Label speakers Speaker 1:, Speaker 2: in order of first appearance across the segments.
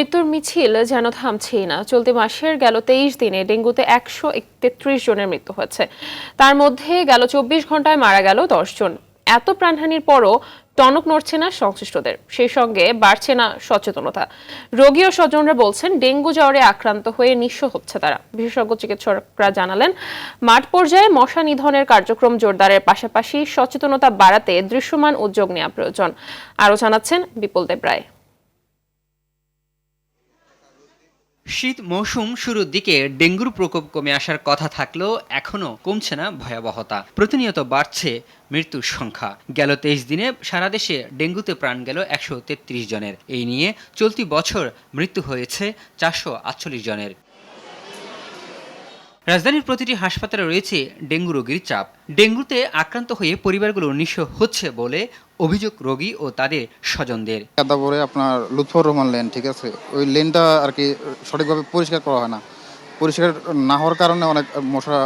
Speaker 1: মৃত্যুর মিছিল যেন থামছেই না। চলতি মাসের গেল তেইশ দিনে ডেঙ্গুতে একশো তেত্রিশ জনের মৃত্যু হয়েছে। তার মধ্যে গেল চব্বিশ ঘন্টায় মারা গেল দশ জন। এত প্রাণহানির পরও টনক নড়ছে না সংশ্লিষ্টদের। সেই সঙ্গে বাড়ছে না সচেতনতা। রোগী ও স্বজনরা বলছেন, ডেঙ্গু জ্বরে আক্রান্ত হয়ে নিঃস্ব হচ্ছে তারা। বিশেষজ্ঞ চিকিৎসকরা জানালেন, মাঠ পর্যায়ে মশা নিধনের কার্যক্রম জোরদারের পাশাপাশি সচেতনতা বাড়াতে দৃশ্যমান উদ্যোগ নেওয়া প্রয়োজন। আরও জানাচ্ছেন বিপুল দেব রায়
Speaker 2: শীত মৌসুম শুরুর দিকে ডেঙ্গুর প্রকোপ কমে আসার কথা থাকলেও এখনও কমছে না ভয়াবহতা। প্রতিনিয়ত বাড়ছে মৃত্যুর সংখ্যা। গেল তেইশ দিনে সারা দেশে ডেঙ্গুতে প্রাণ গেল একশো তেত্রিশ জনের। এই নিয়ে চলতি বছর মৃত্যু হয়েছে চারশো আটচল্লিশ জনের। রাজধানীর প্রতিটি হাসপাতালে রয়েছে ডেঙ্গু রোগীর চাপ। ডেঙ্গুতে আক্রান্ত হয়ে পরিবারগুলো নিঃস্ব হচ্ছে বলে অভিযোগ রোগী ও তাদের স্বজনদের।
Speaker 3: কাদাপুরে আপনার লুৎফর রহমান লেন ঠিক আছে? ওই লেনটা আর কি সঠিকভাবে পরিষ্কার করা হয় না। পরিষ্কার না হওয়ার কারণে অনেক মশা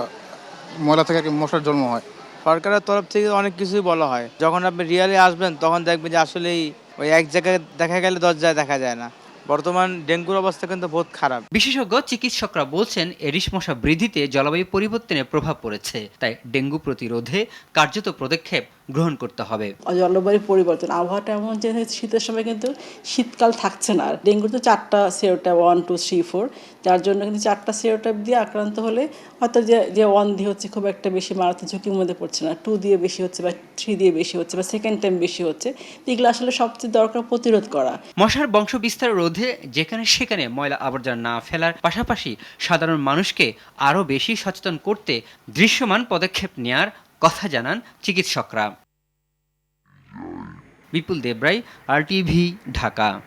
Speaker 3: ময়লা থেকে আর কি মশার জন্ম হয়।
Speaker 4: সরকারের তরফ থেকে অনেক কিছুই বলা হয়। যখন আপনি রিয়ালি আসবেন তখন দেখবেন যে আসলেই ওই এক জায়গায় দেখা গেলে দশ জায়গায় দেখা যায় না। বর্তমান ডেঙ্গুর অবস্থা কিন্তু বহুত খারাপ।
Speaker 2: বিশেষজ্ঞ চিকিৎসকরা বলছেন এরিস মশা বৃদ্ধিতে জলবায়ু পরিবর্তনের প্রভাব পড়েছে। তাই ডেঙ্গু প্রতিরোধে কার্যত পদক্ষেপ গ্রহণ করতে হবে।
Speaker 5: জলবায়ু পরিবর্তন আবহাওয়াটা এমন যে শীতের সময় কিন্তু শীতকাল থাকছে না। আর ডেঙ্গুর তো চারটা সেরোটা ওয়ান টু থ্রি ফোর যার জন্য কিন্তু চারটা সেরোটাইপ দিয়ে আক্রান্ত হলে হয়তো যে যে ওয়ান দিয়ে হচ্ছে খুব একটা বেশি মারাত্মক ঝুঁকির মধ্যে পড়ছে না। টু দিয়ে বেশি হচ্ছে বা থ্রি দিয়ে বেশি হচ্ছে বা সেকেন্ড টাইম বেশি হচ্ছে এগুলো আসলে সবচেয়ে দরকার প্রতিরোধ করা।
Speaker 2: মশার বংশ বিস্তার রোধে যেখানে সেখানে ময়লা আবর্জনা না ফেলার পাশাপাশি সাধারণ মানুষকে আরও বেশি সচেতন করতে দৃশ্যমান পদক্ষেপ নেয়ার কথা জানান চিকিৎসকরা। বিপুল দেবরাই আর ঢাকা।